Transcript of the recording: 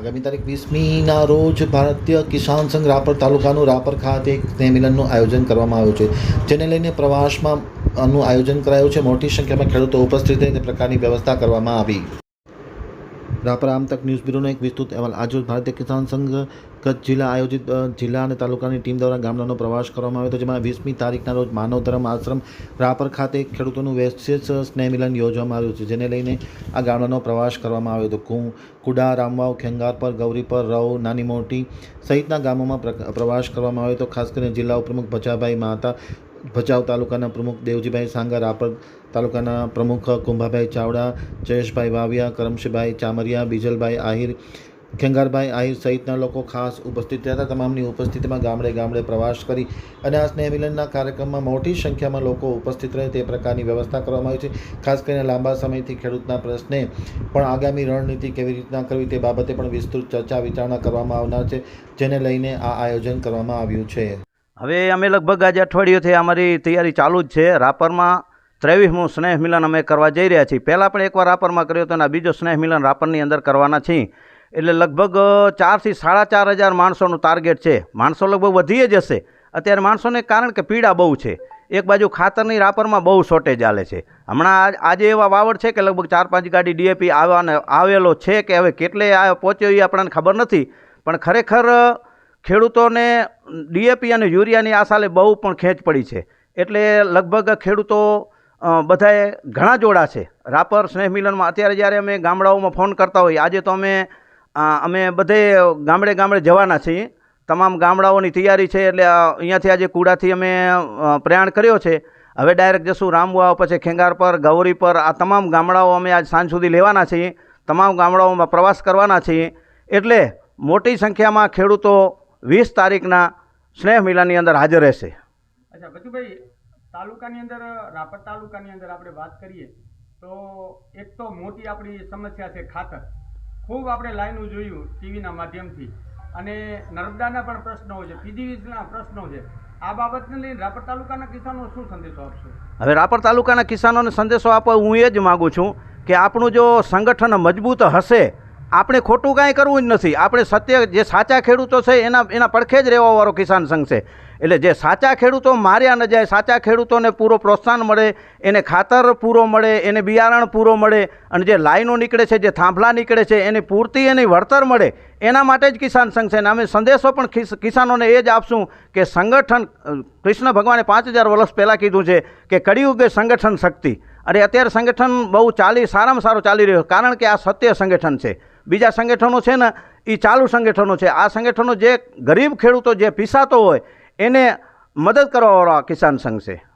આગામી તારીખ વીસમીના રોજ ભારતીય કિસાન સંઘ રાપર તાલુકાનું રાપર ખાતે એક સ્નેહ મિલનનું આયોજન કરવામાં આવ્યું છે, જેને લઈને પ્રવાસમાં આનું આયોજન કરાયું છે. મોટી સંખ્યામાં ખેડૂતો ઉપસ્થિત રહે તે પ્રકારની વ્યવસ્થા કરવામાં આવી. રાપર આમતક ન્યૂઝ બ્યુરોનો એક વિસ્તૃત અહેવાલ. આજરોજ ભારતીય કિસાન સંઘ કચ્છ જિલ્લા આયોજિત જિલ્લા અને તાલુકાની ટીમ દ્વારા ગામડાનો પ્રવાસ કરવામાં આવ્યો હતો, જેમાં વીસમી તારીખના રોજ માનવ ધર્મ આશ્રમ રાપર ખાતે ખેડૂતોનું વિશેષ સ્નેહ મિલન યોજવામાં આવ્યું છે, જેને લઈને આ ગામડાનો પ્રવાસ કરવામાં આવ્યો હતો. કું, કુડા, રામવાવ ખેંગારપર ગૌરીપર રવ, નાની મોટી સહિતના ગામોમાં પ્રવાસ કરવામાં આવ્યો હતો. ખાસ કરીને જિલ્લા ઉપપ્રમુખ ભચાભાઈ માતા ભચાઉ તાલુકાના પ્રમુખ દેવજીભાઈ સાંગા, રાપર તાલુકાના પ્રમુખ કુંભાભાઈ ચાવડા, જયેશભાઈ વાવિયા, કરમશીભાઈ ચામરિયા, બીજલભાઈ આહિર, ખેંગારભાઈ આહિર સહિતના લોકો ખાસ ઉપસ્થિત રહ્યા હતા. તમામની ઉપસ્થિતિમાં ગામડે ગામડે પ્રવાસ કરી અને આ સ્નેહ મિલનના કાર્યક્રમમાં મોટી સંખ્યામાં લોકો ઉપસ્થિત રહે તે પ્રકારની વ્યવસ્થા કરવામાં આવી છે. ખાસ કરીને લાંબા સમયથી ખેડૂતના પ્રશ્ને પણ આગામી રણનીતિ કેવી રીતના કરવી તે બાબતે પણ વિસ્તૃત ચર્ચા વિચારણા કરવામાં આવનાર છે, જેને લઈને આ આયોજન કરવામાં આવ્યું છે. હવે અમે લગભગ આજે અઠવાડિયુંથી અમારી તૈયારી ચાલુ જ છે. રાપરમાં ત્રેવીસમું સ્નેહ મિલન અમે કરવા જઈ રહ્યા છીએ. પહેલાં પણ એકવાર રાપરમાં કર્યો હતો અને આ બીજો સ્નેહ મિલન રાપરની અંદર કરવાના છીએ. એટલે લગભગ ચારથી સાડા ચાર હજાર માણસોનું ટાર્ગેટ છે. માણસો લગભગ વધીએ હશે. અત્યારે માણસોને કારણ કે પીડા બહુ છે. એક બાજુ ખાતરની રાપરમાં બહુ શોર્ટેજ ચાલે છે. હમણાં આજ- એવા વાવડ છે કે લગભગ ચાર પાંચ ગાડી ડીએપી આવવાને આવેલો છે કે હવે કેટલે આ પહોંચ્યો એ આપણને ખબર નથી. પણ ખરેખર ખેડૂતોને ડીએપી અને યુરિયાની આ સાલે બહુ પણ ખેંચ પડી છે. એટલે લગભગ ખેડૂતો બધાએ ઘણા જોડા છે. રાપર સ્નેહ મિલનમાં અત્યારે જ્યારે અમે ગામડાઓમાં ફોન કરતા હોઈએ, આજે તો અમે અમે બધે ગામડે ગામડે જવાના છીએ. તમામ ગામડાઓની તૈયારી છે એટલે અહીંયાથી આજે કુડાથી અમે પ્રયાણ કર્યો છે. હવે ડાયરેક્ટ જશું રામવાવ પછી ખેંગાર પર, ગૌરી પર, આ તમામ ગામડાઓ અમે આજ સાંજ સુધી લેવાના છીએ. તમામ ગામડાઓમાં પ્રવાસ કરવાના છીએ. એટલે મોટી સંખ્યામાં ખેડૂતો વીસ તારીખના સ્નેહ મિલનની અંદર હાજર રહેશે. અચ્છા, બચુભાઈ તાલુકાની અંદર, રાપર તાલુકાની અંદર આપણે વાત કરીએ, તો એક તો મોટી આપણી સમસ્યા છે ખાતર. ખૂબ આપણે લાઈનો જોયું ટીવીના માધ્યમથી. અને નર્મદાના પણ પ્રશ્નો છે પીજીવીસના પ્રશ્નો છે. આ બાબતને લઈને રાપર તાલુકાના કિસાનો શું સંદેશો આપશો? હવે રાપર તાલુકાના કિસાનોને સંદેશો આપવા હું એ જ માગું છું કે આપણું જો સંગઠન મજબૂત હશે આપણે ખોટું કાંઈ કરવું જ નથી. આપણે સત્ય જે સાચા ખેડૂતો છે એના એના પડખે જ રહેવાવાળો કિસાન સંઘ છે. એટલે જે સાચા ખેડૂતો માર્યા ન જાય, સાચા ખેડૂતોને પૂરો પ્રોત્સાહન મળે, એને ખાતર પૂરો મળે, એને બિયારણ પૂરો મળે, અને જે લાઈનો નીકળે છે, જે થાંભલા નીકળે છે, એની પૂરતી એની વળતર મળે, એના માટે જ કિસાન સંઘ છે. અને અમે સંદેશો પણ કિસાનોને એ જ આપશું કે સંગઠન કૃષ્ણ ભગવાને પાંચ હજાર વર્ષ પહેલાં કીધું છે કે કળિયુગે સંગઠન શક્તિ. અરે અત્યારે સંગઠન બહુ ચાલી સારામાં સારું ચાલી રહ્યું કારણ કે આ સત્ય સંગઠન છે. બીજા સંગઠનો છે ને એ ચાલુ સંગઠનો છે. આ સંગઠનો જે ગરીબ ખેડૂતો જે પીસાતો હોય, એને મદદ કરવાવાળો આ કિસાન સંઘ છે.